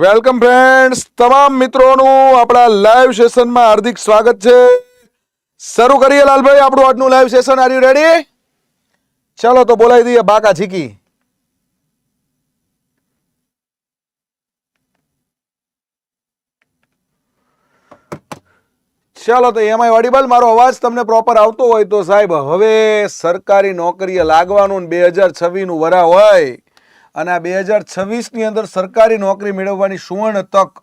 Welcome friends તમામ મિત્રોનું આપણા લાઈવ સેશનમાં હાર્દિક સ્વાગત છે. શરૂ કરીએ લાલભાઈ, આપણું આજનું live session are you ready ચાલો તો બોલાવી દઈએ બાકા ઝીકી. ચાલો તો એમઆઈ ઓડિબલ મારો અવાજ તમને પ્રોપર આવતો હોય તો સાહેબ, હવે સરકારી નોકરીએ લાગવાનું બે હજાર છવ્વીસનું વરા હોય. અને આ બે હજાર છવ્વીસની અંદર સરકારી નોકરી મેળવવાની સુવર્ણ તક.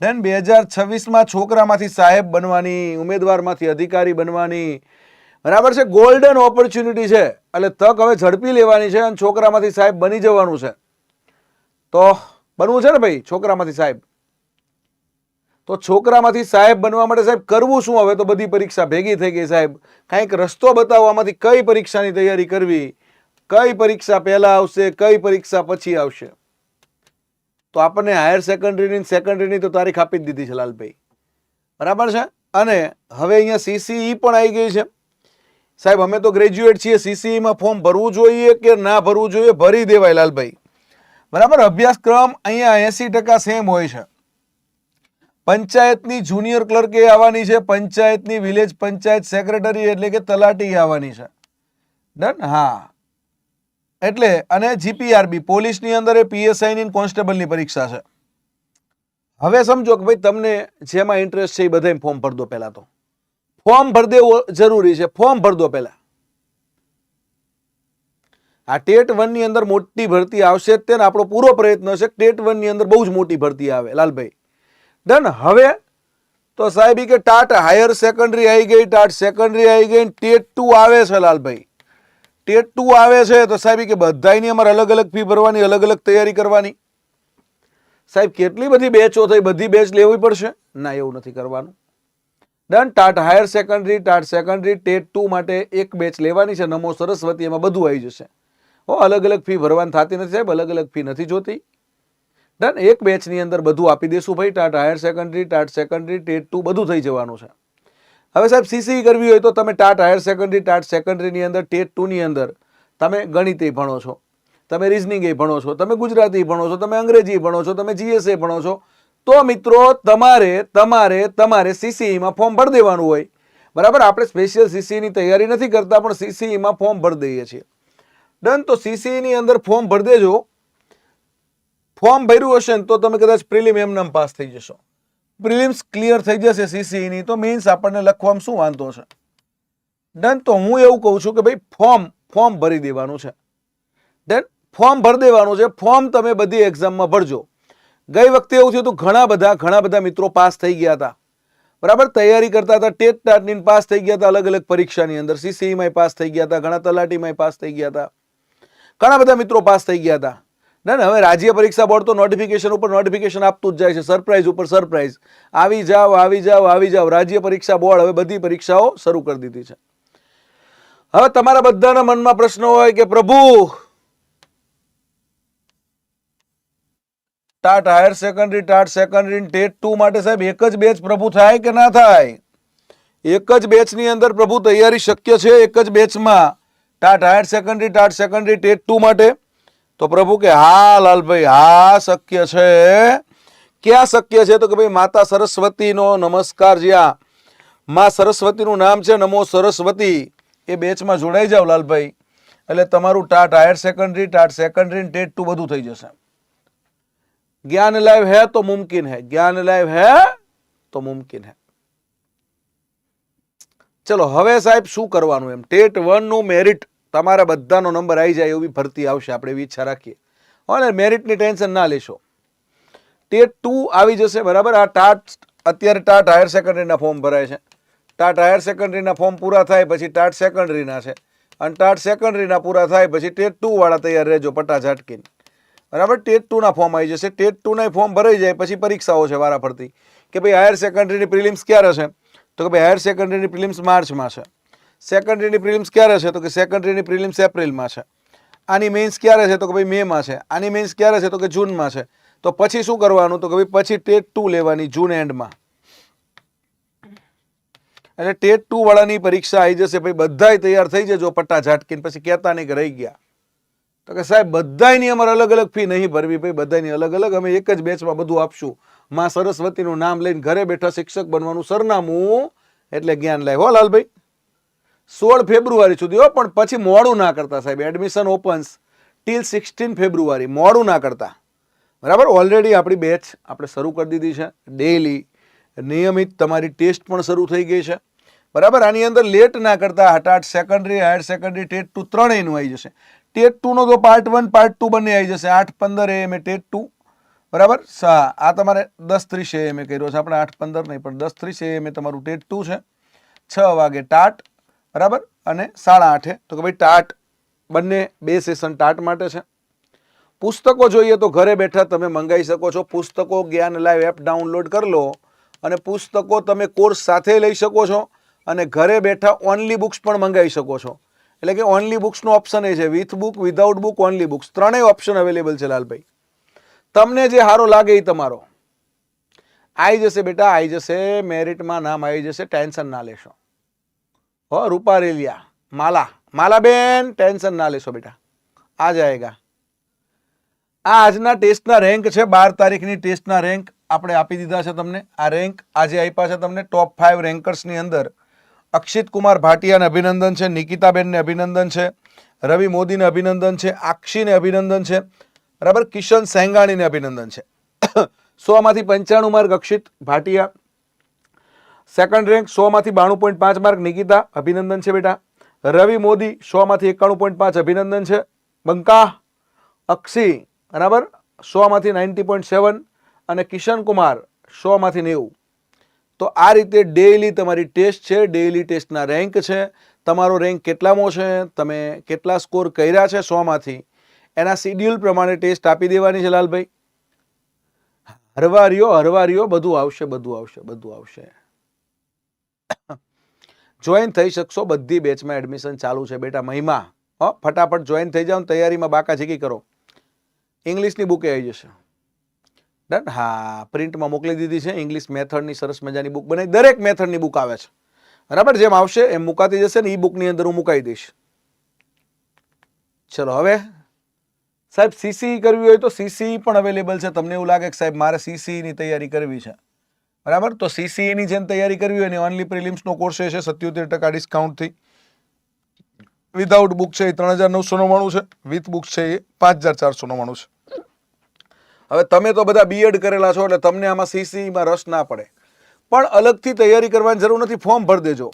ધેન બે હજાર છવ્વીસમાં છોકરામાંથી સાહેબ બનવાની, ઉમેદવારમાંથી અધિકારી બનવાની. બરાબર છે? ગોલ્ડન ઓપોર્ચ્યુનિટી છે. એટલે તક હવે ઝડપી લેવાની છે અને છોકરામાંથી સાહેબ બની જવાનું છે. તો બનવું છે ને ભાઈ? છોકરામાંથી સાહેબ. તો છોકરામાંથી સાહેબ બનવા માટે સાહેબ કરવું શું? હવે તો બધી પરીક્ષા ભેગી થઈ ગઈ સાહેબ. કાંઈક રસ્તો બતાવવામાંથી કઈ પરીક્ષાની તૈયારી કરવી? કઈ પરીક્ષા પહેલા આવશે, કઈ પરીક્ષા પછી આવશે? તો આપણને હાયર સેકન્ડરીની સેકન્ડરીની તો તારીખ આપી જ દીધી છે લાલભાઈ. બરાબર છે? અને હવે અહીંયા સીસીઈ પણ આવી ગઈ છે. સાહેબ, અમે તો ગ્રેજ્યુએટ છીએ સીસીઈમાં ફોર્મ ભરવું જોઈએ કે ના ભરવું જોઈએ, ભરી દેવાય લાલભાઈ. બરાબર? અભ્યાસક્રમ અહીંયા એસી ટકા સેમ હોય છે. પંચાયતની જુનિયર ક્લર્ક એ આવવાની છે, પંચાયતની વિલેજ પંચાયત સેક્રેટરી એટલે કે તલાટી આવવાની છે. ડન હા. એટલે અને જીપીઆરબી પોલીસની અંદર એ પીએસઆઈની કોન્સ્ટેબલની પરીક્ષા છે. હવે સમજો કે ભાઈ તમને જેમાં ઇન્ટરેસ્ટ છે એ બધાય ફોર્મ ભરી દો પહેલાં તો. ફોર્મ ભરી દેવું જરૂરી છે. ફોર્મ ભરી દો પહેલાં. આ ટેટ વનની અંદર મોટી ભરતી આવશે જ તે આપણો પૂરો પ્રયત્ન છે ટેટ વનની અંદર બહુ જ મોટી ભરતી આવે. લાલભાઈ. ડન હવે તો સાહેબ કે ટાટ હાયર સેકન્ડરી આવી ગઈ, ટાટ સેકન્ડરી આવી ગઈ ટેટ ટુ આવે છે લાલભાઈ. ટેટ ટુ આવે છે તો સાહેબ કે બધાયની અમારે અલગ અલગ ફી ભરવાની, અલગ અલગ તૈયારી કરવાની. સાહેબ, કેટલી બધી બેચો થઈ? બધી બેચ લેવી પડશે? ના, એવું નથી કરવાનું. Done TAT higher secondary TAT secondary TET two માટે એક બેચ લેવાની છે. નમો સરસ્વતી, એમાં બધું આવી જશે. હો, અલગ અલગ ફી ભરવાની થતી નથી સાહેબ. અલગ અલગ ફી નથી જોતી. ડન એક બેચની અંદર બધું આપી દેશું ભાઈ. TAT higher secondary TAT secondary TET two બધું થઈ જવાનું છે. હવે સાહેબ સીસી કરવી હોય તો તમે ટાટ હાયર સેકન્ડરી, ટાટ સેકન્ડરીની અંદર, ટેટ ટુની અંદર તમે ગણિત ભણો છો, તમે રિઝનિંગ ભણો છો, તમે ગુજરાતી ભણો છો, તમે અંગ્રેજી ભણો છો, તમે જીએસએ ભણો છો, તો મિત્રો તમારે તમારે તમારે સીસીઈમાં ફોર્મ ભરી દેવાનું હોય. બરાબર? આપણે સ્પેશિયલ સીસીઈની તૈયારી નથી કરતા, પણ સીસીઈમાં ફોર્મ ભરી દઈએ છીએ. ડન તો સીસીઈની અંદર ફોર્મ ભરી દેજો. ફોર્મ ભર્યું હશે ને તો તમે કદાચ પ્રિલિમ એમનામ પાસ થઈ જશો. પ્રિલિમ્સ ક્લિયર થઈ જશે સીસીઈની, તો મીન્સ આપણને લખવામાં શું વાંધો છે? ડન તો હું એવું કહું છું કે ભાઈ ફોર્મ ફોર્મ ભરી દેવાનું છે. ડન ફોર્મ ભરી દેવાનું છે. ફોર્મ તમે બધી એક્ઝામમાં ભરજો. ગઈ વખતે એવું થયું હતું, ઘણા બધા ઘણા બધા મિત્રો પાસ થઈ ગયા હતા. બરાબર? તૈયારી કરતા હતા, ટેટ ટાટની પાસ થઈ ગયા હતા, અલગ અલગ પરીક્ષાની અંદર. સીસીઈમાં પાસ થઈ ગયા હતા, ઘણા તલાટીમાં પાસ થઈ ગયા હતા. ઘણા બધા મિત્રો પાસ થઈ ગયા હતા. ના ના, હવે રાજ્ય પરીક્ષા બોર્ડ તો નોટિફિકેશન ઉપર નોટિફિકેશન આપતું જ જાય છે. સરપ્રાઇઝ ઉપર સરપ્રાઇઝ આવી જાઓ આવી જાઓ આવી જાઓ. રાજ્ય પરીક્ષા બોર્ડ હવે બધી પરીક્ષાઓ શરૂ કરી દીધી છે. હવે તમારા બધાના મનમાં પ્રશ્ન હોય કે, પ્રભુ, TAT higher secondary TAT secondary TET two માટે સાહેબ એક જ બેચ પ્રભુ થાય કે ના થાય? એક જ બેચની અંદર પ્રભુ તૈયારી શક્ય છે એક જ બેચમાં TAT higher secondary TAT secondary TET two માટે? તો પ્રભુ કે, હા, લાલભાઈ, હા, શક્ય છે. ક્યાં શક્ય છે? તો કે ભાઈ, માતા સરસ્વતીનો નમસ્કાર જ્યાં. માં સરસ્વતીનું નામ છે, નમો સરસ્વતી. એ બેચમાં જોડાઈ જાઓ, લાલભાઈ. એટલે તમારું TAT higher secondary, TAT secondary TET two બધું થઈ જશે. જ્ઞાન લાઈવ હે તો મુમકિન હે. જ્ઞાન લાઈવ હે તો મુમકિન હે. ચલો, હવે સાહેબ શું કરવાનું એમ? TET વનનું merit. તમારા બધાનો નંબર આવી જાય એવી ભરતી આવશે. આપણે એવી ઈચ્છા રાખીએ. અને મેરિટની ટેન્શન ના લેશો. ટેટ ટુ આવી જશે, બરાબર? આ ટાટ, અત્યારે ટાટ હાયર સેકન્ડરીના ફોર્મ ભરાય છે. ટાટ હાયર સેકન્ડરીના ફોર્મ પૂરા થાય પછી ટાટ સેકન્ડરીના છે. અને ટાટ સેકન્ડરીના પૂરા થાય પછી ટેટ ટુ વાળા તૈયાર રહેજો પટ્ટા ઝાટકીને. બરાબર? ટેટ ટુના ફોર્મ આવી જશે. ટેટ ટુના ફોર્મ ભરાઈ જાય પછી પરીક્ષાઓ છે વારા ફરતી કે ભાઈ હાયર સેકન્ડરીની પ્રિલિમ્સ ક્યારે છે તો કે ભાઈ હાયર સેકન્ડરીની પ્રિલિમ્સ માર્ચમાં છે. સેકન્ડરીની પ્રિલિમ્સ ક્યારે છે? તો કે સેકન્ડરીની પ્રિલિમ્સ એપ્રિલમાં છે. આની મેન્સ ક્યારે છે? તો કે ભાઈ મેમાં છે. આની મેન્સ ક્યારે છે? તો કે જૂનમાં છે. તો પછી શું કરવાનું? તો કે ભાઈ પછી ટેટ ટુ લેવાની જૂન એન્ડમાં. એટલે ટેટ ટુ વાળાની પરીક્ષા આવી જશે ભાઈ બધાય તૈયાર થઈ જજો પટ્ટા ઝાટકીને, પછી કહેતા નહીં કે રહી ગયા. તો કે સાહેબ, બધાયની અમારે અલગ અલગ ફી નહીં ભરવી ભાઈ, બધાયની અલગ અલગ. અમે એક જ બેચમાં બધું આપશું. માં સરસ્વતીનું નામ લઈને ઘરે બેઠા શિક્ષક બનવાનું સરનામું એટલે જ્ઞાન લાય. હો લાલભાઈ. સોળ ફેબ્રુઆરી સુધી, હો, પણ પછી મોડું ના કરતા સાહેબ. Admission opens till sixteen February. મોડું ના કરતા. બરાબર? ઓલરેડી આપણી બેચ આપણે શરૂ કરી દીધી છે. ડેઈલી નિયમિત તમારી ટેસ્ટ પણ શરૂ થઈ ગઈ છે. બરાબર? આની અંદર લેટ ના કરતા હટાટ secondary higher secondary TET two ત્રણેયનું આવી જશે. ટેટ ટુનો તો પાર્ટ વન પાર્ટ ટુ બંને આવી જશે. આઠ પંદર એ મેં ટેટ ટુ. બરાબર? સા, આ તમારે દસ ત્રીસ એ મેં કર્યો છે. આપણે આઠ પંદર નહીં, પણ દસ ત્રીસ એ મેં તમારું ટેટ ટુ છે. છ વાગે ટાટ બરાબર? અને સાડા આઠે. તો કે ભાઈ ટાટ બંને બે સેશન ટાટ માટે છે. પુસ્તકો જોઈએ તો ઘરે બેઠા તમે મંગાવી શકો છો. પુસ્તકો જ્ઞાન લાઈવ એપ ડાઉનલોડ કરી લો અને પુસ્તકો તમે કોર્સ સાથે લઈ શકો છો અને ઘરે બેઠા ઓનલી બુક્સ પણ મંગાવી શકો છો. એટલે કે ઓનલી બુક્સનો ઓપ્શન એ છે. With book without book only books ત્રણેય ઓપ્શન અવેલેબલ છે લાલભાઈ. તમને જે સારો લાગે એ તમારો. આવી જશે બેટા આવી જશે. મેરિટમાં નામ આવી જશે. ટેન્શન ના લેશો. હો રૂપા રેલિયા માલા. માલાબેન, ટેન્શન ના લેશો બેટા. આ જાયગા આ આજના ટેસ્ટના રેન્ક છે, બાર તારીખની ટેસ્ટના રેન્ક. આપણે આપી દીધા છે તમને આ રેન્ક. આજે આપ્યા છે તમને ટોપ ફાઇવ રેન્કર્સની અંદર. અક્ષિત કુમાર ભાટિયાને અભિનંદન છે, નિકિતાબેનને અભિનંદન છે, રવિ મોદીને અભિનંદન છે, આક્ષીને અભિનંદન છે, બરાબર, કિશન સેંગાણીને અભિનંદન છે. સોમાંથી પંચાણું mark Akshit Bhatia second rank સોમાંથી બાણું પોઈન્ટ પાંચ માર્ક નિકિતા, અભિનંદન છે બેટા. રવિ મોદી સોમાંથી એકાણું પોઈન્ટ પાંચ, અભિનંદન છે. બંકા, અક્ષી, બરાબર? સોમાંથી નાઇન્ટી પોઈન્ટ સેવન અને કિશન કુમાર સોમાંથી નેવું. તો આ રીતે ડેઇલી તમારી ટેસ્ટ છે ડેઇલી ટેસ્ટના રેન્ક છે. તમારો રેન્ક કેટલામો છે, તમે કેટલા સ્કોર કર્યા છે સોમાંથી એના શિડ્યુલ પ્રમાણે ટેસ્ટ આપી દેવાની છે લાલભાઈ. હરવારીઓ હરવારીઓ બધું આવશે બધું આવશે બધું આવશે. જોઈન થઈ શકશો, બધી બેચમાં એડમિશન ચાલુ છે, બેટા, મહિમા. હો, ફટાફટ જોઈન થઈ જાઓ તૈયારીમાં બાકા ઝીકી કરો ઇંગ્લિશની બુકે આવી જશે. ડન હા પ્રિન્ટમાં મોકલી દીધી છે ઇંગ્લિશ મેથડની સરસ મજાની બુક બનાવી. દરેક મેથડની બુક આવે છે. બરાબર, જેમ આવશે એમ મુકાતી જશે ને એ બુકની અંદર હું મુકાઈ દઈશ. ચલો, હવે? સાહેબ સીસી કરવી હોય તો સીસી પણ અવેલેબલ છે. તમને એવું લાગે કે સાહેબ, મારે સીસીની તૈયારી કરવી છે. બરાબર? તો સીસીએની જેમ તૈયારી કરવી હોય ને ઓનલી પ્રિલિમ્સનો કોર્સ છે, સત્યોતેર ટકા ડિસ્કાઉન્ટથી વિધાઉટ બુક છે એ ત્રણ હજાર નવસો નવ્વાણું છે. વિથ બુક છે એ પાંચ હજાર ચારસો નવ્વાણું છે. હવે તમે તો બધા બીએડ કરેલા છો, એટલે તમને આમાં સીસીમાં રસ ના પડે. પણ અલગથી તૈયારી કરવાની જરૂર નથી, ફોર્મ ભરી દેજો.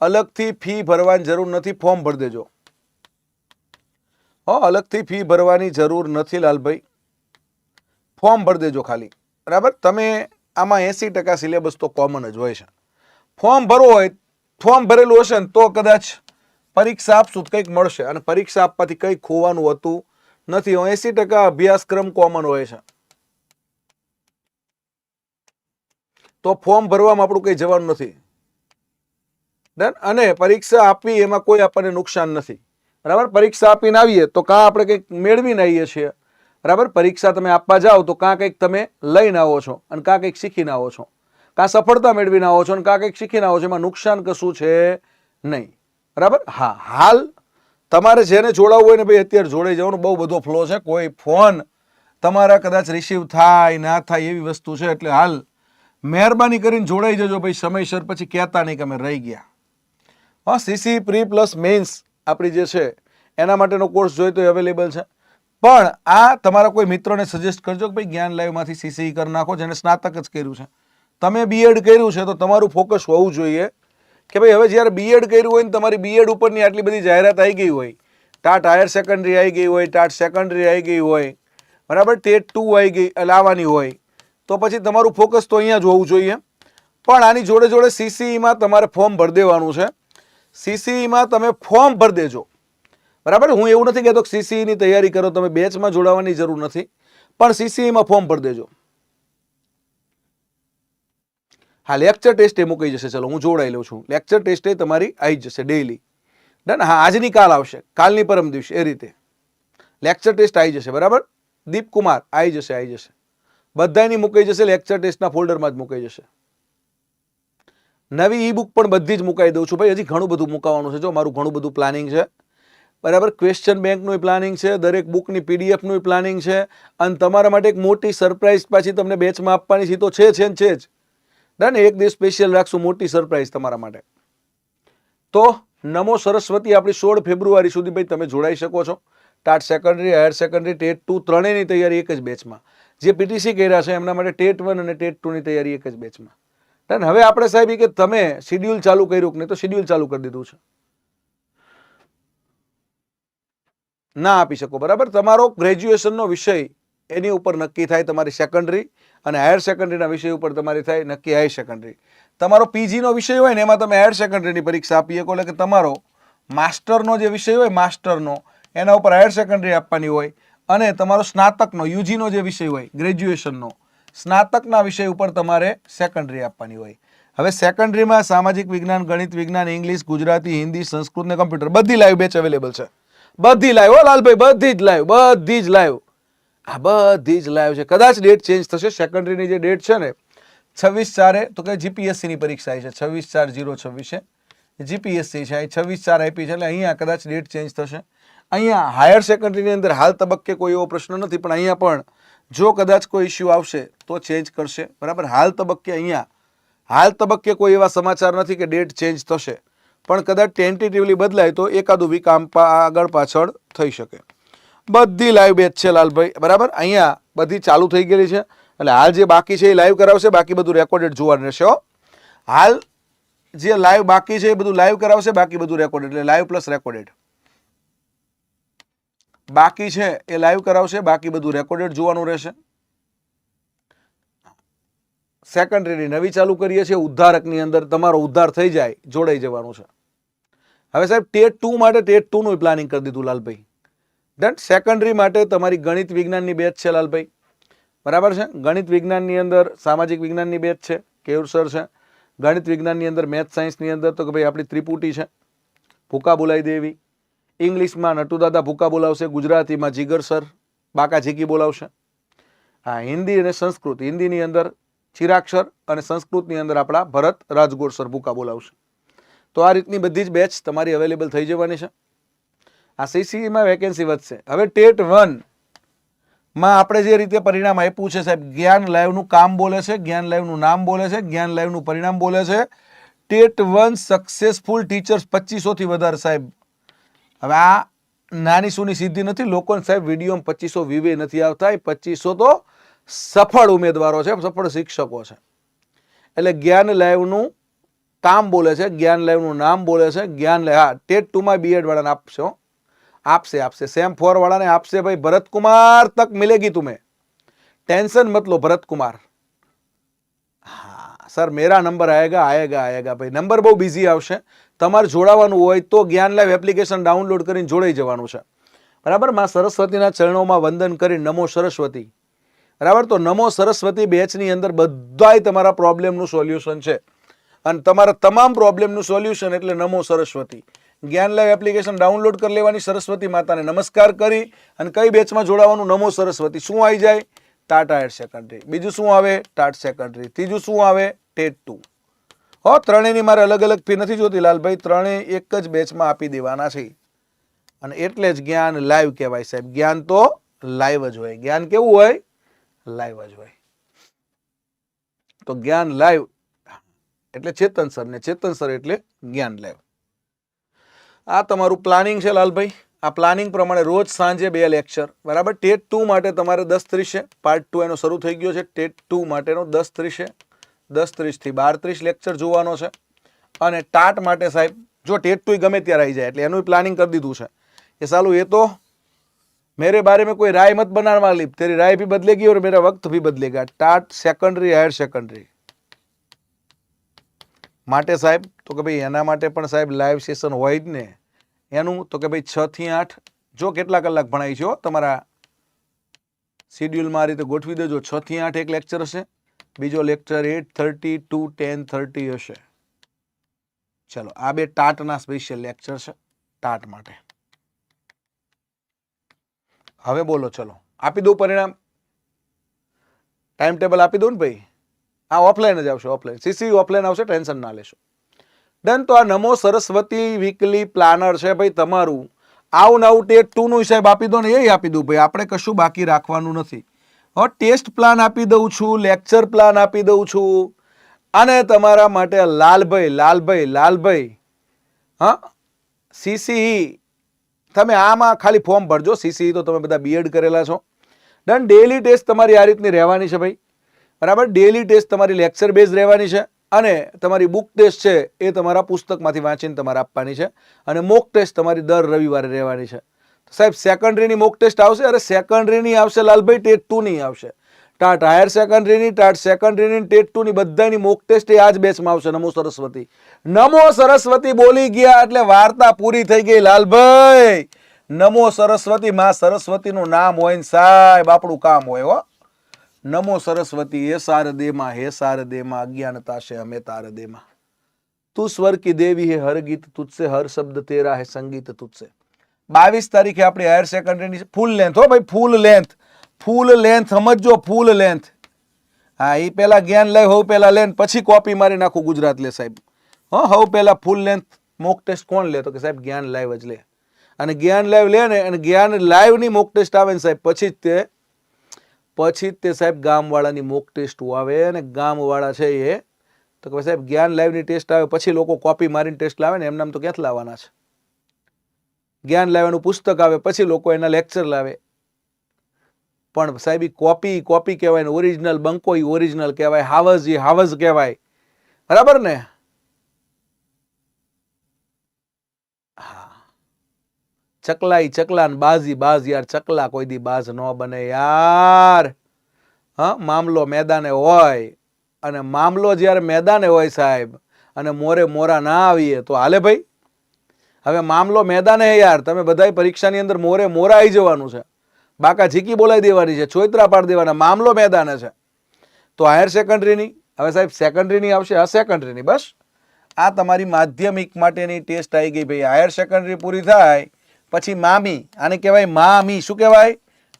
અલગથી ફી ભરવાની જરૂર નથી, ફોર્મ ભરી દેજો. હો, અલગથી ફી ભરવાની જરૂર નથી લાલભાઈ. ફોર્મ ભરી દેજો ખાલી. બરાબર? તમે આમાં એંસી ટકા સિલેબસ તો કોમન જ હોય છે. ફોર્મ ભરવું હોય, ફોર્મ ભરેલું હશે ને તો કદાચ પરીક્ષા આપશું તો કંઈક મળશે. અને પરીક્ષા આપવાથી કંઈ ખોવાનું હોતું નથી. એંસી ટકા અભ્યાસક્રમ કોમન હોય છે. તો ફોર્મ ભરવામાં આપણું કંઈ જવાનું નથી. ડન અને પરીક્ષા આપવી એમાં કોઈ આપણને નુકસાન નથી. બરાબર? પરીક્ષા આપીને આવીએ તો કાં આપણે કંઈક મેળવીને આવીએ છીએ? બરાબર? પરીક્ષા તમે આપવા જાઓ તો કાં કંઈક તમે લઈને આવો છો અને કાં કંઈક શીખીને આવો છો. કાં સફળતા મેળવીને આવો છો અને કાં કંઈક શીખીને આવો છો, એમાં નુકસાન કશું છે નહીં. બરાબર? હા, હાલ તમારે જેને જોડાવવું હોય ને ભાઈ, અત્યારે જોડાઈ જવાનું. બહુ બધો ફ્લો છે. કોઈ ફોન તમારા કદાચ રિસીવ થાય, ના થાય એવી વસ્તુ છે. એટલે હાલ મહેરબાની કરીને જોડાઈ જજો ભાઈ, સમયસર. પછી કહેતા નહીં કે અમે રહી ગયા. હા સીસી પ્રી પ્લસ મેન્સ આપણી જે છે, એના માટેનો કોર્સ જોઈએ તો અવેલેબલ છે. પણ આ તમારા કોઈ મિત્રોને સજેસ્ટ કરજો કે ભાઈ જ્ઞાન લાઈવમાંથી સીસીઈ કરી નાખો જેને સ્નાતક જ કર્યું છે. તમે બીએડ કર્યું છે તો તમારું ફોકસ હોવું જોઈએ કે ભાઈ હવે જ્યારે બીએડ કર્યું હોય ને તમારી બીએડ ઉપરની આટલી બધી જાહેરાત આવી ગઈ હોય, ટાટ હાયર સેકન્ડરી આવી ગઈ હોય, ટાટ સેકન્ડરી આવી ગઈ હોય, બરાબર ટેટ ટુ આવી ગઈ લાવવાની હોય, તો પછી તમારું ફોકસ તો અહીંયા જ હોવું જોઈએ. પણ આની જોડે જોડે સીસીઈમાં તમારે ફોર્મ ભરી દેવાનું છે. સીસીઈમાં તમે ફોર્મ ભરી દેજો. બરાબર? હું એવું નથી કહેતો કે સીસીઈની તૈયારી કરો, તમે બેચમાં જોડાવાની જરૂર નથી, પણ સીસીઈમાં ફોર્મ ભરી દેજો. હા લેક્ચર ટેસ્ટ એ મૂકી જશે. ચલો, હું જોડાઈ લઉં છું. લેક્ચર ટેસ્ટ એ તમારી આવી જશે ડેઈલી ડન હા, આજની કાલ આવશે. કાલની પરમ દિવસે, એ રીતે. લેક્ચર ટેસ્ટ આવી જશે, બરાબર? દીપકુમાર આવી જશે આવી જશે. બધાની મુકાઈ જશે લેક્ચર ટેસ્ટના ફોલ્ડરમાં જ મુકાઈ જશે. નવી ઈ બુક પણ બધી જ મુકાઈ દઉં છું. ભાઈ, હજી ઘણું બધું મુકાવાનું છે. જો, મારું ઘણું બધું પ્લાનિંગ છે. બરાબર? ક્વેશ્ચન બેંકનું પ્લાનિંગ છે, દરેક બુકની પીડીએફનું પ્લાનિંગ છે, અને તમારા માટે એક મોટી સરપ્રાઈઝ પાછી તમને બેચમાં આપવાની છે તો છે છે ને, છે જ. ડન એક દિવસ સ્પેશિયલ રાખશું, મોટી સરપ્રાઈઝ તમારા માટે. તો નમો સરસ્વતી, આપણી સોળ ફેબ્રુઆરી સુધી ભાઈ તમે જોડાઈ શકો છો. TAT secondary higher secondary TET two ત્રણેયની તૈયારી એક જ બેચમાં જે પીટીસી કર્યા છે, એમના માટે ટેટ વન અને ટેટ ટુની તૈયારી એક જ બેચમાં ડન હવે આપણે સાહેબ કે તમે શિડ્યુલ ચાલુ કર્યું કે નહીં, તો શિડ્યુલ ચાલુ કરી દીધું છે. ના આપી શકો, બરાબર? તમારો ગ્રેજ્યુએશનનો વિષય એની ઉપર નક્કી થાય તમારી સેકન્ડરી અને હાયર સેકન્ડરીના વિષય ઉપર તમારી થાય નક્કી હાયર સેકન્ડરી તમારો પીજીનો વિષય હોય ને એમાં તમે હાયર સેકન્ડરીની પરીક્ષા આપી શકો, એટલે કે તમારો માસ્ટરનો જે વિષય હોય માસ્ટરનો એના ઉપર હાયર સેકન્ડરી આપવાની હોય અને તમારો સ્નાતકનો યુજીનો જે વિષય હોય ગ્રેજ્યુએશનનો સ્નાતકના વિષય ઉપર તમારે સેકન્ડરી આપવાની હોય. હવે સેકન્ડરીમાં સામાજિક વિજ્ઞાન, ગણિત વિજ્ઞાન ઇંગ્લિશ ગુજરાતી, હિન્દી, સંસ્કૃત ને કમ્પ્યુટર બધી લાઈવ બેચ અવેલેબલ છે. બધી લાઈવ, હો, લાલભાઈ, બધી જ લાઈવ, બધી જ લાઈવ. આ બધી જ લાઈવ છે. કદાચ ડેટ ચેન્જ થશે સેકન્ડરીની જે ડેટ છે ને, છવ્વીસ ચારે તો કે જીપીએસસીની પરીક્ષા આવી છે. છવ્વીસ ચાર જીરો છવ્વીસે જીપીએસસી છે છવ્વીસ ચાર આપી છે, એટલે અહીંયા કદાચ ડેટ ચેન્જ થશે. અહીંયા હાયર સેકન્ડરીની અંદર હાલ તબક્કે કોઈ એવો પ્રશ્ન નથી, પણ અહીંયા પણ જો કદાચ કોઈ ઇસ્યુ આવશે, તો ચેન્જ કરશે. બરાબર? હાલ તબક્કે અહીંયા, હાલ તબક્કે કોઈ એવા સમાચાર નથી કે ડેટ ચેન્જ થશે. પણ કદાચ ટેન્ટેટિવલી બદલાય તો એકાદું વીક આમ આગળ પાછળ થઈ શકે. બધી લાઈવ બેચ છે લાલભાઈ, બરાબર? અહીંયા બધી ચાલુ થઈ ગયેલી છે. એટલે હાલ જે બાકી છે એ લાઈવ કરાવશે, બાકી બધું રેકોર્ડેડ જોવાનું રહેશે હાલ જે લાઈવ બાકી છે એ બધું લાઈવ કરાવશે, બાકી બધું રેકોર્ડેડ એટલે લાઈવ પ્લસ રેકોર્ડેડ બાકી છે એ લાઈવ કરાવશે, બાકી બધું રેકોર્ડેડ જોવાનું રહેશે. સેકન્ડરીની નવી ચાલુ કરીએ છીએ, ઉદ્ધારકની અંદર તમારો ઉદ્ધાર થઈ જાય, જોડાઈ જવાનું છે. હવે સાહેબ, ટેટ ટુ માટે ટેટ ટુનું પ્લાનિંગ કરી દીધું લાલભાઈ. દેન સેકન્ડરી માટે તમારી ગણિત વિજ્ઞાનની બેચ છે લાલભાઈ. બરાબર છે? ગણિત વિજ્ઞાનની અંદર સામાજિક વિજ્ઞાનની બેચ છે, કેયુર સર છે. ગણિત વિજ્ઞાનની અંદર મેથ સાયન્સની અંદર તો કે ભાઈ આપણી ત્રિપુટી છે. ભૂકા બોલાવી દેવી. ઇંગ્લિશમાં નટુદાદા ભૂકા બોલાવશે, ગુજરાતીમાં જીગર સર બાકા ઝીકી બોલાવશે. હા, હિન્દી અને સંસ્કૃત, હિન્દીની અંદર ચિરાક્ષર અને સંસ્કૃતની અંદર આપણા ભરત રાજગોર સરભૂકા બોલાવશે. તો આ રીતની બધી જ બેચ તમારી અવેલેબલ થઈ જવાની છે. આ સીસીમાં વેકેન્સી વધશે. હવે ટેટ વનમાં આપણે જે રીતે પરિણામ આપ્યું છે સાહેબ, જ્ઞાન લાઈવનું કામ બોલે છે, જ્ઞાન લાઈવનું નામ બોલે છે, જ્ઞાન લાઈવનું પરિણામ બોલે છે. ટેટ વન સક્સેસફુલ ટીચર્સ પચીસોથી વધારે સાહેબ. હવે આ નાની સુની સિદ્ધિ નથી, લોકોને સાહેબ વિડીયોમાં પચીસો વિવે નથી આવતા, એ પચીસો તો સફળ ઉમેદવારો છે, સફળ શિક્ષકો છે. એટલે જ્ઞાન લાઈવનું કામ બોલે છે, જ્ઞાન લાઈવનું નામ બોલે છે, જ્ઞાન લાઈવ હા, ટેટ ટુમાં બીએડવાળાને આપશો. આપશે આપશે. સેમ ફોરવાળાને આપશે ભાઈ, ભરતકુમાર તક મિલેગી તુમે. ટેન્શન મત લો, ભરતકુમાર. હા, સર, મેરા નંબર આયેગા આયેગા આયેગા. ભાઈ, નંબર બહુ બિઝી આવશે. તમારે જોડાવાનું હોય તો જ્ઞાન લાઈવ એપ્લિકેશન ડાઉનલોડ કરીને જોડાઈ જવાનું છે. બરાબર? માં સરસ્વતીના ચરણોમાં વંદન કરી, નમો સરસ્વતી. બરાબર? તો નમો સરસ્વતી બેચની અંદર બધાય તમારા પ્રોબ્લેમનું સોલ્યુશન છે. અને તમારા તમામ પ્રોબ્લેમનું સોલ્યુશન એટલે નમો સરસ્વતી. જ્ઞાન લાઈવ એપ્લિકેશન ડાઉનલોડ કરી લેવાની સરસ્વતી માતાને નમસ્કાર કરી અને કઈ બેચમાં જોડાવાનું? નમો સરસ્વતી. શું આવી જાય? TAT higher secondary. બીજું શું આવે? TAT secondary. ત્રીજું શું આવે? TET two. હો, ત્રણેયની મારે અલગ અલગ ફી નથી જોતી લાલભાઈ. ત્રણેય એક જ બેચમાં આપી દેવાના છે. અને એટલે જ જ્ઞાન લાઈવ કહેવાય સાહેબ. જ્ઞાન તો લાઈવ જ હોય. જ્ઞાન કેવું હોય? લાઈવ જ હોય. તો જ્ઞાન લાઈવ એટલે ચેતન સર ને ચેતન સર એટલે જ્ઞાન લાઈવ આ તમારું પ્લાનિંગ છે લાલભાઈ. આ પ્લાનિંગ પ્રમાણે રોજ સાંજે બે લેક્ચર બરાબર? ટેટ ટુ માટે તમારે દસ ત્રીસે. પાર્ટ ટુ એનો શરૂ થઈ ગયો છે. ટેટ ટુ માટેનો દસ ત્રીસે. દસ ત્રીસથી બાર ત્રીસ લેક્ચર જોવાનો છે. અને ટાટ માટે સાહેબ, જો ટેટ ટુ ગમે ત્યારે આવી જાય, એટલે એનું પ્લાનિંગ કરી દીધું છે. એ સાલું, એ તો मेरे बारे में कोई राय मत बनाने वाली तेरी राय भी बदलेगी और मेरा वक्त भी बदलेगा टाट सेकंडरी हायर सेकंडरी માટે સાહેબ તો કે ભાઈ એના માટે પણ સાહેબ લાઈવ સેશન હોય જ ને એનું તો કે ભાઈ છ થી આઠ જો કેટલા કલાક ભણાય છે હો તમારા શિડ્યુલમાં આ રીતે ગોઠવી દેજો છ થી આઠ એક લેક્ચર હશે બીજો lecture eight thirty to ten thirty હશે ચલો આ બે ટાટના સ્પેશિયલ લેક્ચર છે ટાટ માટે હવે બોલો, ચલો. આપી દઉં પરિણામ? ટાઈમ ટેબલ આપી દઉં ને ભાઈ? આ ઓફલાઈન જ આવશે ઓફલાઈન સીસી ઓફલાઈન આવશે ટેન્શન ના લેશો. ડન તો આ નમો સરસ્વતી વીકલી પ્લાનર છે ભાઈ તમારું. આવું ને આવું ટેટ ટુનું સાહેબ આપી દો ને એ આપી દઉં ભાઈ. આપણે કશું બાકી રાખવાનું નથી. હવે ટેસ્ટ પ્લાન આપી દઉં છું લેક્ચર પ્લાન આપી દઉં છું. અને તમારા માટે લાલભાઈ લાલભાઈ લાલભાઈ. હા? સીસીઈ તમે આમાં ખાલી ફોર્મ ભરજો સીસીઈ તો તમે બધા બીએડ કરેલા છો. ડન ડેલી ટેસ્ટ તમારી આ રીતની રહેવાની છે ભાઈ. બરાબર? ડેલી ટેસ્ટ તમારી લેક્ચર બેઝ રહેવાની છે અને તમારી બુક ટેસ્ટ છે એ તમારા પુસ્તકમાંથી વાંચીને તમારે આપવાની છે અને મોક ટેસ્ટ તમારી દર રવિવારે રહેવાની છે. સાહેબ સેકન્ડરીની મોક ટેસ્ટ આવશે? અરે સેકન્ડરીની આવશે, લાલભાઈ, ટેટ ટુની આવશે. ટાટ હાયર સેકન્ડરીની ટાટ સેકન્ડરીની ટેટ ટુની બધાની મોક ટેસ્ટ એ આ જ બેચમાં આવશે. નમો સરસ્વતી. નમો સરસ્વતી બોલી ગયા એટલે વાર્તા પૂરી થઈ ગઈ લાલભાઈ. નમો સરસ્વતી, માં સરસ્વતીનું નામ હોય ને સાહેબ, આપણું કામ હોય હો. નમો સરસ્વતી, હે શારદેમાં હે શારદેમાં, અજ્ઞાનતા છે અમે તારદેમાં. તું સ્વર કી દેવી હે, હર ગીત તુજસે, હર શબ્દ તેરા હે, સંગીત તુજસે. બાવીસ તારીખે આપણી હાયર સેકન્ડરીની ફૂલ લેન્થ હો ભાઈ ફૂલ લેન્થ ફૂલ લેન્થ સમજજો, ફૂલ લેન્થ હા એ પેલા જ્ઞાન લઈ, હોવ પેલા લેન્થ પછી કોપી મારી નાખું ગુજરાત લે સાહેબ. હો, હવ પેલા ફૂલ લેન્થ મોક ટેસ્ટ કોણ લે? તો કે સાહેબ, જ્ઞાન લાઈવ જ લે. અને જ્ઞાન લાઈવ લે ને, અને જ્ઞાન લાઈવની મોક ટેસ્ટ આવે ને સાહેબ, પછી જ તે, પછી જ તે સાહેબ ગામવાળાની મોક ટેસ્ટ આવે અને ગામવાળા છે એ. તો કે સાહેબ, જ્ઞાન લાઈવની ટેસ્ટ આવે, પછી લોકો કોપી મારીને ટેસ્ટ લાવે ને, એમનામ તો ક્યાંથી લાવવાના છે? જ્ઞાન લાવવાનું પુસ્તક આવે, પછી લોકો એના લેક્ચર લાવે. પણ સાહેબ કોપી કોપી કહેવાય ને ઓરિજિનલ બંકો ઓરિજિનલ કહેવાય, હાવજ એ હાવજ કહેવાય. બરાબર ને? હા. ચકલા ઈ ચકલા ને બાજી બાજ યાર, ચકલા કોઈ દી બાજ ન બને યાર. હા, મામલો મેદાને હોય અને મામલો જ્યારે મેદાને હોય સાહેબ અને મોરે મોરા ના આવીએ તો હાલે ભાઈ. હવે મામલો મેદાને યાર, તમે બધાય પરીક્ષાની અંદર મોરે મોરા આવી જવાનું છે. બાકા ઝીકી બોલાવી દેવાની છે છોતરા પાડી દેવાના, મામલો મેદાને છે. તો હાયર સેકન્ડરીની હવે સાહેબ સેકન્ડરીની આવશે, આ સેકન્ડરીની બસ. આ તમારી માધ્યમિક માટેની ટેસ્ટ આવી ગઈ ભાઈ. હાયર સેકન્ડરી પૂરી થાય, પછી મામી, આને કહેવાય મામી. શું કહેવાય?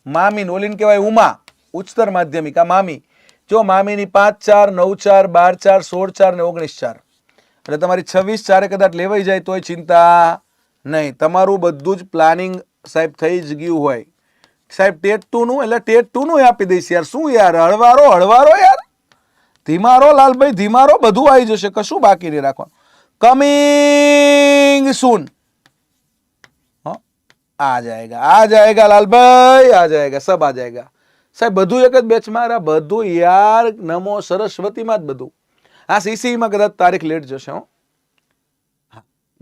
મામી ઓલીને કહેવાય ઉમા, ઉચ્ચતર માધ્યમિક. આ મામી. જો મામીની પાંચ ચાર, નવ ચાર, બાર ચાર, સોળ ચાર ને ઓગણીસ ચાર. એટલે તમારી છવ્વીસ ચારે કદાચ લેવાઈ જાય તોય ચિંતા નહીં. તમારું બધું જ પ્લાનિંગ સાહેબ થઈ જ ગયું હોય. સાહેબ, ટેટ ટુનું, એટલે ટેટ ટુનું આપી દઈશ યાર. શું યાર, હળવારો હળવારો યાર? ધીમારો, લાલભાઈ, ધીમારો, બધું આવી જશે. કશું બાકી નહીં રાખવાનું. Coming soon. આ જાયગા આ જાયગા, લાલભાઈ, આ જાયગા, સબ આ જાયગા. સાહેબ, બધું એક જ બેચ બેચમાં બધું યાર, નમો સરસ્વતીમાં જ બધું. આ સીસીમાં કદાચ તારીખ લેટ જશે, હું.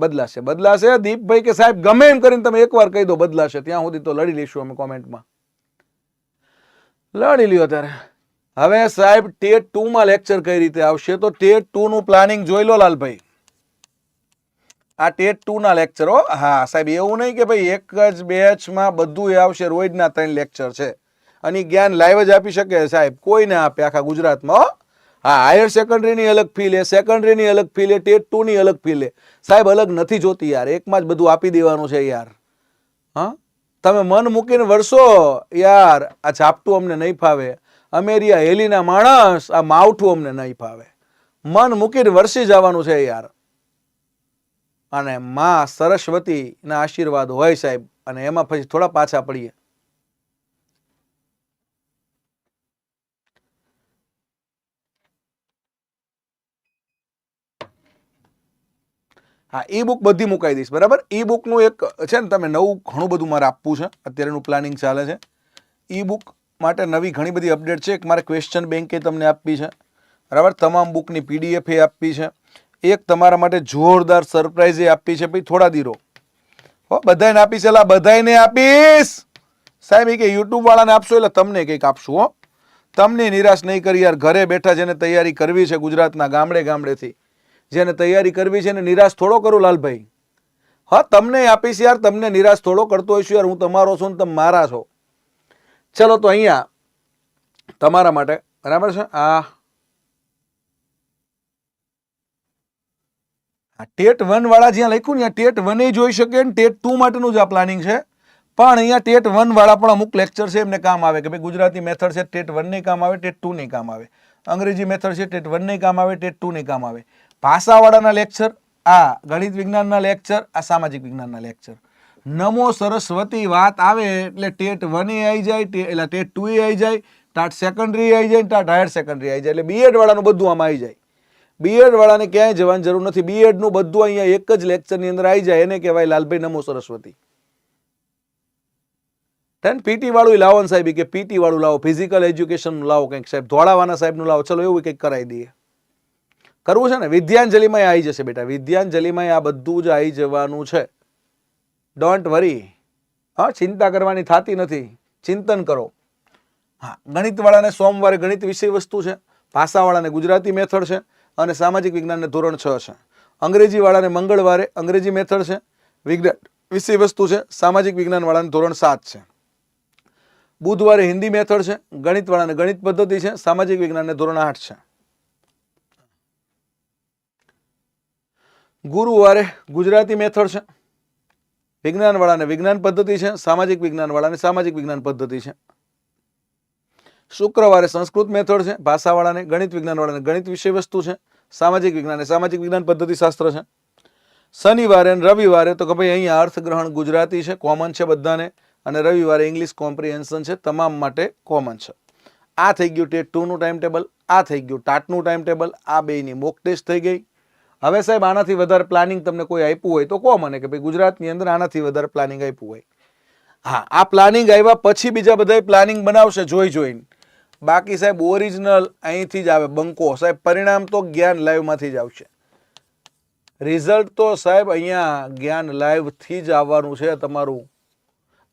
બદલાશે. બદલાશે? દીપભાઈ કે સાહેબ, ગમે એમ કરીને તમે એકવાર કહી દો બદલાશે, ત્યાં સુધી તો લડી લઈશું અમે કોમેન્ટમાં. લડી લ્યો ત્યારે હવે સાહેબ ટેટ ટુ માં લેક્ચર કઈ રીતે આવશે? તો ટેટ ટુ નું પ્લાનિંગ જોઈ લો લાલભાઈ. આ ટેટ ટુ ના લેક્ચર હો. સાહેબ, એવું નહીં કે ભાઈ એક જ બેચમાં બધું આવશે, રોજના ત્રણ લેક્ચર છે. અને જ્ઞાન લાઈવ જ આપી શકે સાહેબ. કોઈ ના આપે, આખા ગુજરાતમાં હો હાયર સેકન્ડરીની અલગ ફી લે સેકન્ડરીની અલગ ફી લે ટેટ ટુની અલગ ફી લે. સાહેબ, અલગ નથી જોતી યાર. એકમાં જ બધું આપી દેવાનું છે યાર. હા? તમે મન મૂકીને વરસો યાર, આ ઝાપટું અમને નહીં ફાવે. અમેરિયા હેલીના માણસ, આ માવઠું અમને નહીં ફાવે. મન મૂકીને વરસી જવાનું છે યાર. અને માં સરસ્વતીના આશીર્વાદ હોય સાહેબ. અને એમાં પછી થોડા પાછા પડીએ. હા ઈ બુક બધી મુકાઈ દઈશ, બરાબર? ઈ બુકનું એક છે ને, તમે નવું ઘણું બધું મારે આપવું છે. અત્યારેનું પ્લાનિંગ ચાલે છે. ઈ બુક માટે નવી ઘણી બધી અપડેટ છે. એક મારે ક્વેશ્ચન બેંકે તમને આપવી છે. બરાબર? તમામ બુકની પીડીએફ એ આપવી છે. એક તમારા માટે જોરદાર સરપ્રાઈઝ એ આપી છે. ભાઈ, થોડા દીરો. હો બધાને આપીશ? એટલે બધાને આપીશ? સાહેબ, એ કે યુટ્યુબ વાળાને આપશો? એટલે તમને કંઈક આપશું, હો. તમને નિરાશ નહીં કરી યાર. ઘરે બેઠા જેને તૈયારી કરવી છે ગુજરાતના ગામડે ગામડેથી જેને તૈયારી કરવી છે એને નિરાશ થોડો કરું, લાલભાઈ. હા, તમને આપીશ યાર, તમને નિરાશ થોડો કરતો હોઈશ યાર, હું તમારો છું ને તમે મારા છો. ચલો, તો અહીંયા, તમારા માટે, બરાબર છે? આ ટેટ વન વાળા જ્યાં લખ્યું ને ટેટ વન જોઈ શકે ને, ટેટ ટુ માટેનું જ આ પ્લાનિંગ છે. પણ અહીંયા ટેટ વન વાળા પણ અમુક લેક્ચર છે, એમને કામ આવે કે ભાઈ ગુજરાતી મેથડ છે, ટેટ વનની કામ આવે, ટેટ ટુ ની કામ આવે. અંગ્રેજી મેથડ છે, ટેટ વનની કામ આવે, ટેટ ટુ ની કામ આવે. ભાષાવાળાના લેક્ચર આ ગણિત વિજ્ઞાનના લેક્ચર આ સામાજિક વિજ્ઞાનના લેક્ચર નમો સરસ્વતી વાત આવે એટલે ટેટ વન એ આવી જાય એટલે ટેટ ટુ એ આવી જાય, ટાટ સેકન્ડરી આવી જાય, ટાટ હાયર સેકન્ડરી આવી જાય. એટલે બીએડ વાળાનું બધું આમાં આવી જાય. બીએડ વાળાને ક્યાંય જવાની જરૂર નથી. બીએડનું બધું અહીંયા એક જ લેક્ચરની અંદર આવી જાય. એને કહેવાય લાલભાઈ નમો સરસ્વતી. ધન પીટી વાળું લાવો સાહેબ કે પીટી વાળું લાવો. ફિઝિકલ એજ્યુકેશન લાવો કંઈક સાહેબ. ધોળાવાના સાહેબનું લાવો. ચલો એવું કંઈક કરાવી દઈએ. કરવું છે ને? વિદ્યાંજલિમાં આવી જશે બેટા. વિદ્યાંજલિમાં આ બધું જ આવી જવાનું છે. ડોન્ટ વરી હા, ચિંતા કરવાની થતી નથી. ચિંતન કરો. હા, ગણિતવાળાને સોમવારે ગણિત વિષય વસ્તુ છે. ભાષાવાળાને ગુજરાતી મેથડ છે અને સામાજિક વિજ્ઞાનને ધોરણ છ છે. અંગ્રેજીવાળાને મંગળવારે અંગ્રેજી મેથડ છે. વિજ્ઞાન વિષય વસ્તુ છે. સામાજિક વિજ્ઞાનવાળાને ધોરણ સાત છે. બુધવારે હિન્દી મેથડ છે. ગણિતવાળાને ગણિત પદ્ધતિ છે. સામાજિક વિજ્ઞાનને ધોરણ આઠ છે. ગુરુવારે ગુજરાતી મેથડ છે. વિજ્ઞાનવાળાને વિજ્ઞાન પદ્ધતિ છે, સામાજિક વિજ્ઞાનવાળાને સામાજિક વિજ્ઞાન પદ્ધતિ છે. શુક્રવારે સંસ્કૃત મેથડ છે, ભાષાવાળાને ગણિત વિજ્ઞાનવાળાને ગણિત વિષય વસ્તુ છે, સામાજિક વિજ્ઞાન સામાજિક વિજ્ઞાન પદ્ધતિ શાસ્ત્ર છે. શનિવારે અને રવિવારે તો કે ભાઈ અહીંયા અર્થગ્રહણ ગુજરાતી છે, કોમન છે બધાને, અને રવિવારે ઇંગ્લિશ કોમ્પ્રિહેન્શન છે, તમામ માટે કોમન છે. આ થઈ ગયું ટેટ ટુનું ટાઈમ ટેબલ આ થઈ ગયું ટાટનું ટાઈમ ટેબલ આ બેયની મોક ટેસ્ટ થઈ ગઈ. હવે સાહેબ, આનાથી વધારે પ્લાનિંગ તમને કોઈ આપ્યું હોય તો કહો મને કે ભાઈ ગુજરાતની અંદર આનાથી વધારે પ્લાનિંગ આપ્યું હોય. હા, આ પ્લાનિંગ આવ્યા પછી બીજા બધા પ્લાનિંગ બનાવશે જોઈ જોઈને. બાકી સાહેબ ઓરિજિનલ અહીંથી જ આવે, બંકો. સાહેબ, પરિણામ તો જ્ઞાન લાઈવમાંથી જ આવશે. રિઝલ્ટ તો સાહેબ અહીંયા જ્ઞાન લાઈવથી જ આવવાનું છે તમારું.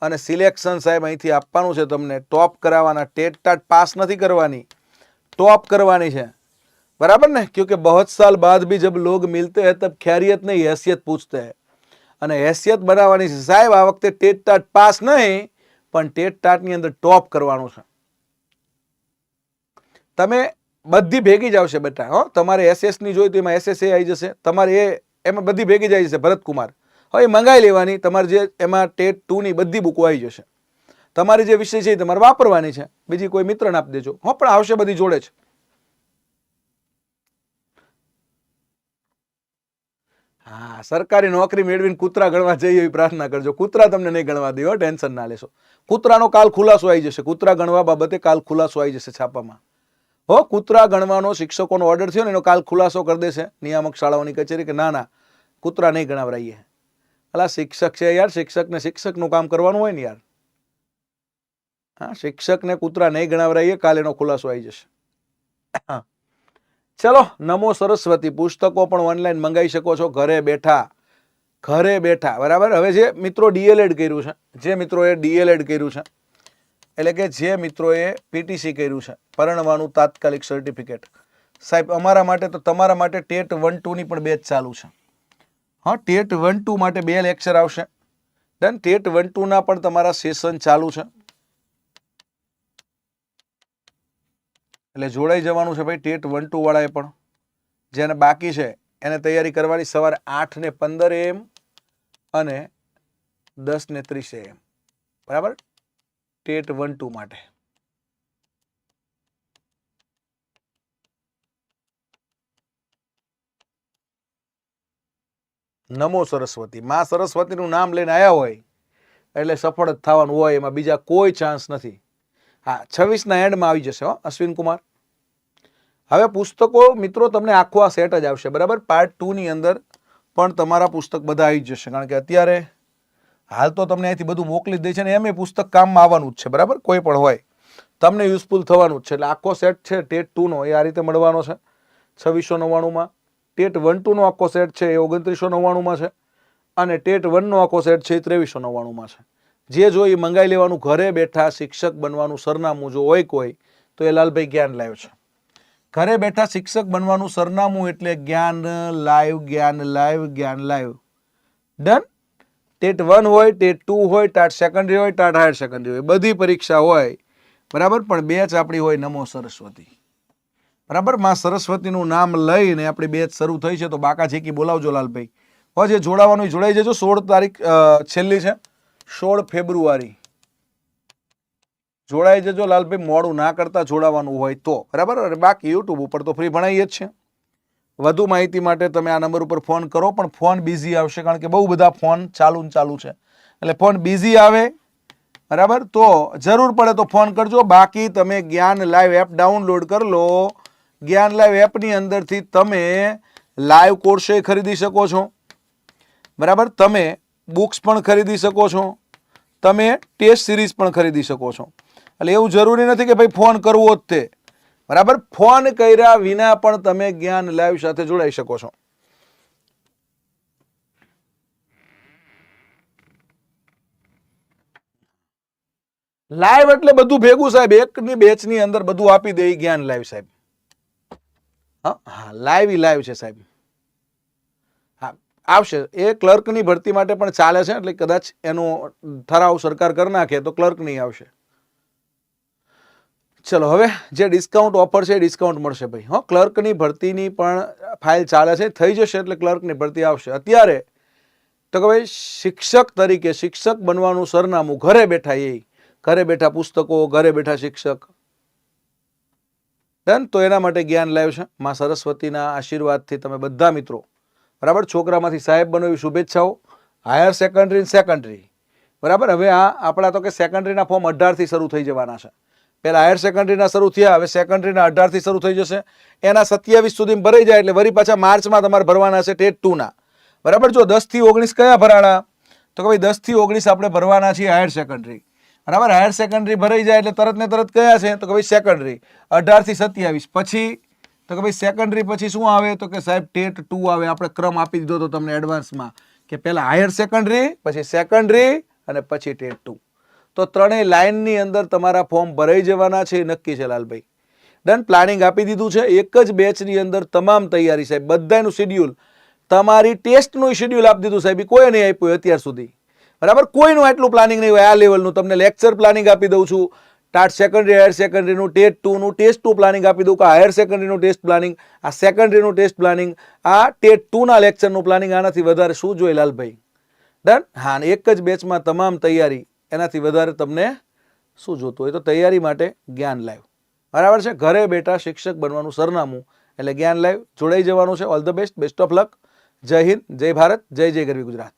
અને સિલેક્શન સાહેબ અહીંથી આપવાનું છે તમને. ટોપ કરાવવાના ટેટ ટાટ પાસ નથી કરવાની. ટોપ કરવાની છે. बराबर ने क्योंकि बहुत साल बाद भी जब लोग मिलते हैं तब खैरियत नहीं हैसियत पूछते हैं અને હેસિયત બનાવવાની છે સાહેબ આ વખતે ટેટ ટાટ પાસ નહીં પણ ટેટ ટાટની અંદર ટોપ કરવાનું છે તમે બધી ભેગી જ આવશે બેટા હો તમારે એસએસ ની જોઈ તો એમાં એસએસ એ આવી જશે તમારે એ એમાં બધી ભેગી જ આવી જશે ભરતકુમાર હવે એ મંગાઈ લેવાની તમારે જે એમાં ટેટ ટુ ની બધી બુકો આવી જશે તમારી જે વિષય છે એ તમારે વાપરવાની છે બીજી કોઈ મિત્રને આપી દેજો હો પણ આવશે બધી જોડે જ હા, સરકારી નોકરી મેળવીને કૂતરા ગણવા જઈએ એવી પ્રાર્થના કરજો. કૂતરા તમને નહીં ગણવા દે, હો, ટેન્શન ના લેશો. કૂતરાનો કાલ ખુલાસો આવી જશે. કૂતરા ગણવા બાબતે કાલ ખુલાસો આવી જશે છાપામાં. હો, કૂતરા ગણવાનો શિક્ષકોનો ઓર્ડર થયો ને, એનો કાલ ખુલાસો કરી દેશે નિયામક શાળાઓની કચેરી કે ના ના, કૂતરા નહીં ગણાવરાઈએ. અલા, શિક્ષક છે યાર, શિક્ષકને શિક્ષકનું કામ કરવાનું હોય ને યાર. હા, શિક્ષકને કૂતરા નહીં ગણાવરાઈએ, કાલ એનો ખુલાસો આવી જશે. હા. ચલો, નમો સરસ્વતી પુસ્તકો પણ ઓનલાઈન મંગાવી શકો છો, ઘરે બેઠા ઘરે બેઠા. બરાબર? હવે જે મિત્રો ડીએલએડ કર્યું છે, જે મિત્રોએ ડીએલએડ કર્યું છે, એટલે કે જે મિત્રોએ પીટીસી કર્યું છે, પરણવાનું તાત્કાલિક સર્ટિફિકેટ સાહેબ, અમારા માટે તો તમારા માટે ટેટ વન ટુની પણ બેચ ચાલુ છે. હા, ટેટ વન ટુ માટે બે લેક્ચર આવશે. દેન ટેટ વન ટુના પણ તમારા સેશન ચાલુ છે. એટલે જોડાઈ જવાનું છે ભાઈ ટેટ વન ટુ વાળાએ પણ. જેને બાકી છે, એને તૈયારી કરવાની સવારે આઠ ને પંદર એમ અને દસ ને ત્રીસ એમ. બરાબર? ટેટ વન ટુ માટે. નમો સરસ્વતી. માં સરસ્વતીનું નામ લઈને આવ્યા હોય, એટલે સફળ જ થવાનું હોય એમાં બીજા કોઈ ચાન્સ નથી. હા, છવ્વીસના એન્ડમાં આવી જશે હો અશ્વિન કુમાર હવે પુસ્તકો, મિત્રો, તમને આખું આ સેટ જ આવશે, બરાબર? પાર્ટ ટુની અંદર પણ તમારા પુસ્તક બધા આવી જશે, કારણ કે અત્યારે હાલ તો તમને અહીંથી બધું મોકલી દે છે ને એમ એ પુસ્તક કામમાં આવવાનું જ છે, બરાબર? કોઈ પણ હોય. તમને યુઝફુલ થવાનું જ છે, એટલે આખો સેટ છે, ટેટ ટુનો એ આ રીતે મળવાનો છે. છવ્વીસો નવ્વાણુંમાં. ટેટ વન ટુનો આખો સેટ છે, એ ઓગણત્રીસો નવ્વાણુંમાં છે. અને ટેટ વનનો આખો સેટ છે, એ ત્રેવીસો નવ્વાણુંમાં છે. જે જો એ મંગાઈ લેવાનું, ઘરે બેઠા શિક્ષક બનવાનું સરનામું જો હોય કોઈ, તો એ લાલભાઈ જ્ઞાન લાવ્યો છે. ઘરે બેઠા શિક્ષક બનવાનું સરનામું એટલે જ્ઞાન, લાઈવ જ્ઞાન લાઈવ જ્ઞાન, લાઈવ. ડન ટેટ વન હોય ટેટ ટુ હોય ટાટ સેકન્ડરી હોય ટાટ હાયર સેકન્ડરી હોય. બધી પરીક્ષા હોય. બરાબર? પણ બેચ આપણી હોય, નમો સરસ્વતી. બરાબર? માં સરસ્વતીનું નામ લઈને આપણી બેચ શરૂ થઈ છે, તો બાકા ઝીકી બોલાવજો લાલભાઈ. હવે જે જોડાવાનું જોડાઈ જજો. સોળ તારીખ છેલ્લી છે. સોળ ફેબ્રુઆરી. જોડાઈ જજો લાલભાઈ, મોડું ના કરતા જોડાવાનું હોય તો. બરાબર? અને બાકી યુટ્યુબ ઉપર તો ફ્રી ભણાઈએ જ છે વધુ માહિતી માટે તમે આ નંબર ઉપર ફોન કરો, પણ ફોન બિઝી આવશે કારણ કે બહુ બધા ફોન ચાલુ ચાલુ છે. એટલે ફોન બિઝી આવે, બરાબર? તો જરૂર પડે તો ફોન કરજો. બાકી તમે જ્ઞાન લાઈવ એપ ડાઉનલોડ કરી લો. જ્ઞાન લાઈવ એપની અંદરથી તમે લાઈવ કોર્સે ખરીદી શકો છો. બરાબર? તમે બુક્સ પણ ખરીદી શકો છો. તમે ટેસ્ટ સિરીઝ પણ ખરીદી શકો છો. એટલે એવું જરૂરી નથી કે ભાઈ ફોન કરવો જ તે. બરાબર? ફોન કર્યા વિના પણ તમે જ્ઞાન લાઈવ સાથે જોડાઈ શકો છો. લાઈવ એટલે બધું ભેગું સાહેબ. એકની બેચની અંદર બધું આપી દે જ્ઞાન લાઈવ સાહેબ. હા, લાઈવ ઈ લાઈવ છે સાહેબ. હા, આવશે. એ ક્લર્કની ભરતી માટે પણ ચાલે છે, એટલે કદાચ એનો ઠરાવ સરકાર કરી નાખે તો ક્લર્ક નહીં આવશે. ચલો, હવે જે ડિસ્કાઉન્ટ ઓફર છે ડિસ્કાઉન્ટ મળશે ભાઈ, હા. ક્લર્કની ભરતીની પણ ફાઇલ ચાલે છે, થઈ જશે એટલે ક્લર્કની ભરતી આવશે. અત્યારે, તો કે ભાઈ, શિક્ષક તરીકે શિક્ષક બનવાનું સરનામું ઘરે બેઠા એ, ઘરે બેઠા પુસ્તકો, ઘરે બેઠા શિક્ષક. ડન? તો એના માટે જ્ઞાન લાવ્યું છે. માં સરસ્વતીના આશીર્વાદથી તમે બધા મિત્રો, બરાબર? છોકરામાંથી સાહેબ બનો એવી શુભેચ્છાઓ. હાયર સેકન્ડરી સેકન્ડરી બરાબર? હવે આ આપણા તો કે સેકન્ડરીના ફોર્મ અઢારથી શરૂ થઈ જવાના છે. પહેલા હાયર સેકન્ડરીના શરૂ થયા, હવે સેકન્ડરીના અઢારથી શરૂ થઈ જશે. એના સત્યાવીસ સુધી ભરાઈ જાય એટલે વરી પાછા માર્ચમાં તમારે ભરવાના છે ટેટ ટુના બરાબર? જો દસથી ઓગણીસ કયા ભરાણા? તો કે ભાઈ દસથી ઓગણીસ આપણે ભરવાના છીએ હાયર સેકન્ડરી બરાબર? હાયર સેકન્ડરી ભરાઈ જાય એટલે તરત ને તરત કયા છે? તો કે ભાઈ સેકન્ડરી અઢારથી સત્યાવીસ. પછી? તો કે ભાઈ સેકન્ડરી પછી શું આવે? તો કે સાહેબ ટેટ ટુ આવે. આપણે ક્રમ આપી દીધો તો તમને એડવાન્સમાં કે પહેલાં હાયર સેકન્ડરી પછી સેકન્ડરી અને પછી ટેટ ટુ તો ત્રણેય લાઇનની અંદર તમારા ફોર્મ ભરાઈ જવાના છે નક્કી છે લાલભાઈ. ડન પ્લાનિંગ આપી દીધું છે. એક જ બેચની અંદર તમામ તૈયારી સાહેબ. બધાનું શેડ્યુલ તમારી ટેસ્ટનું શેડ્યુલ આપી દીધું સાહેબ. કોઈ નહીં આપ્યું અત્યાર સુધી. બરાબર? કોઈનું આટલું પ્લાનિંગ નહીં હોય. આ લેવલનું તમને લેક્ચર પ્લાનિંગ આપી દઉં છું. ટાટ સેકન્ડરી હાયર સેકન્ડરીનું ટેટ ટુનું ટેસ્ટ ટુ પ્લાનિંગ આપી દઉં. કે હાયર સેકન્ડરીનું ટેસ્ટ પ્લાનિંગ આ સેકન્ડરીનું ટેસ્ટ પ્લાનિંગ આ ટેટ ટુના લેક્ચરનું પ્લાનિંગ આનાથી વધારે શું જોઈએ લાલભાઈ? ડન હા એક જ બેચમાં તમામ તૈયારી એનાથી વધારે તમને શું જોતું હોય તો તૈયારી માટે જ્ઞાન લાઈવ. બરાબર છે? ઘરે બેઠા શિક્ષક બનવાનું સરનામું એટલે જ્ઞાન લાઈવ. જોડાઈ જવાનું છે. All the best best of luck જય હિન્દ. જય ભારત. જય જય ગરવી ગુજરાત.